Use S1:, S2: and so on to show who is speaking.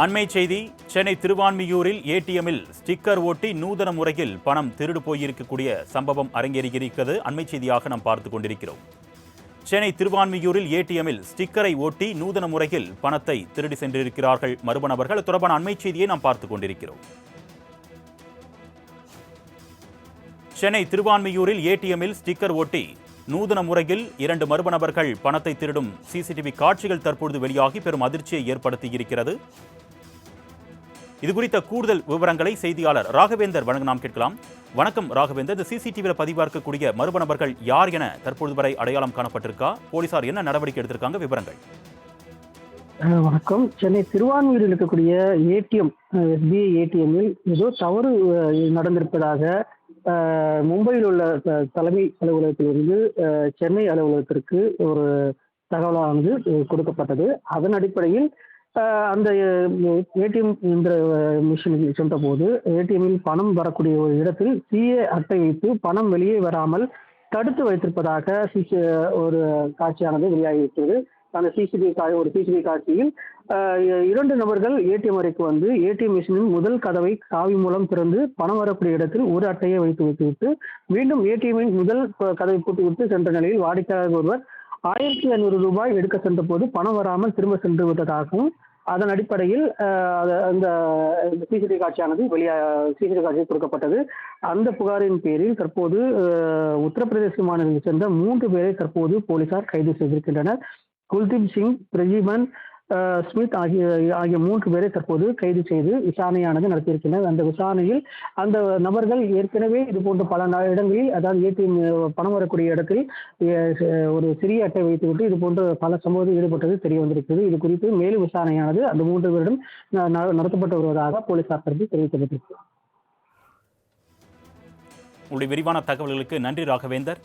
S1: அண்மை செய்தி சென்னை திருவான்மியூரில் ஏடிஎம்மில் ஸ்டிக்கர் ஓட்டி நூதன முறையில் பணம் திருடு போயிருக்கக்கூடிய சம்பவம் அரங்கேறியிருக்கிறது. அண்மை செய்தியாக நாம் பார்த்து கொண்டிருக்கிறோம். சென்னை திருவான்மியூரில் ஏடிஎம்மில் ஸ்டிக்கரை ஓட்டி நூதன முறையில் பணத்தை திருடி சென்றிருக்கிறார்கள் மர்ம நபர்கள். தொடர்பான அண்மை செய்தியை நாம் பார்த்து கொண்டிருக்கிறோம். சென்னை திருவான்மியூரில் ஏடிஎம்மில் ஸ்டிக்கர் ஓட்டி நூதன முறையில் இரண்டு மர்ம நபர்கள் பணத்தை திருடும் சிசிடிவி காட்சிகள் தற்பொழுது வெளியாகி பெரும் அதிர்ச்சியை ஏற்படுத்தியிருக்கிறது. இது குறித்த கூடுதல் விவரங்களை செய்தியாளர் ராகவேந்தர் வழங்க நாம் கேட்கலாம். வணக்கம் ராகவேந்தர். இந்த சிசிடிவியில் பதிவார்க்கக்கூடிய மர்ம நபர்கள் யார் என தற்பொழுது வரை அடையாளம் காணப்பட்டிருக்கா? போலீசார் என்ன நடவடிக்கை எடுத்திருக்காங்க? விவரங்கள்.
S2: வணக்கம். சென்னை திருவான்மூரில் இருக்கக்கூடிய ஏடிஎம் எஸ்பிஐ ஏடிஎம்மில் ஏதோ தவறு நடந்திருப்பதாக மும்பையில் உள்ள த- தலைமை அலுவலகத்திலிருந்து அஹ், சென்னை அலுவலகத்திற்கு ஒரு தகவலானது கொடுக்கப்பட்டது. அதன் அடிப்படையில் அந்த ஏடிஎம் என்ற மிஷினுக்கு சென்றபோது ஏடிஎம்மில் பணம் வரக்கூடிய ஒரு இடத்தில் சிஏ அட்டை வைத்து பணம் வெளியே வராமல் தடுத்து வைத்திருப்பதாக சிசி ஒரு காட்சியானது வெளியாகிவிட்டது. அந்த சிசிடிவி கா ஒரு சிசிடிவி காட்சியில் இரண்டு நபர்கள் ஏடிஎம் அறைக்கு வந்து ஏடிஎம் மிஷினின் முதல் கதவை சாவி மூலம் திறந்து பணம் வரக்கூடிய இடத்தில் ஒரு அட்டையை வைத்து வைத்துவிட்டு மீண்டும் ஏடிஎம்மின் முதல் கதவை பூட்டிவிட்டு சென்ற நிலையில் வாடிக்கையாளர் ஒருவர் ஆயிரத்தி ஐநூறு ரூபாய் எடுக்க சென்ற போது பணம் வராமல் திரும்ப சென்று விட்டதாகவும் அதன் அடிப்படையில் அந்த சிசிடிவி காட்சியானது வெளியாக சிசிடிவி காட்சி கொடுக்கப்பட்டது. அந்த புகாரின் பேரில் தற்போது உத்தரப்பிரதேச மாநிலத்தை சேர்ந்த மூன்று பேரை தற்போது போலீசார் கைது செய்திருக்கின்றனர். குல்தீப் சிங் பிரஜீவன் ஸ்மித் ஆகிய ஆகிய மூன்று பேரை தற்போது கைது செய்து விசாரணையானது நடத்தியிருக்கின்றனர் அந்த விசாரணையில் அந்த நபர்கள் ஏற்கனவே இது போன்ற பல இடங்களில் அதாவது ஏடிஎம் பணம் வரக்கூடிய இடத்தில் ஒரு சிறிய அட்டை வைத்துவிட்டு இது போன்ற பல சம்பவத்தில் ஈடுபட்டது தெரிய வந்திருக்கிறது. இது குறித்து மேலும் விசாரணையானது அந்த மூன்று பேரிடம் நடத்தப்பட்டு வருவதாக போலீசார் தரப்பில் தெரிவிக்கப்பட்டிருக்கிறது
S1: உங்களுடைய விரிவான தகவல்களுக்கு நன்றி ராகவேந்தர்.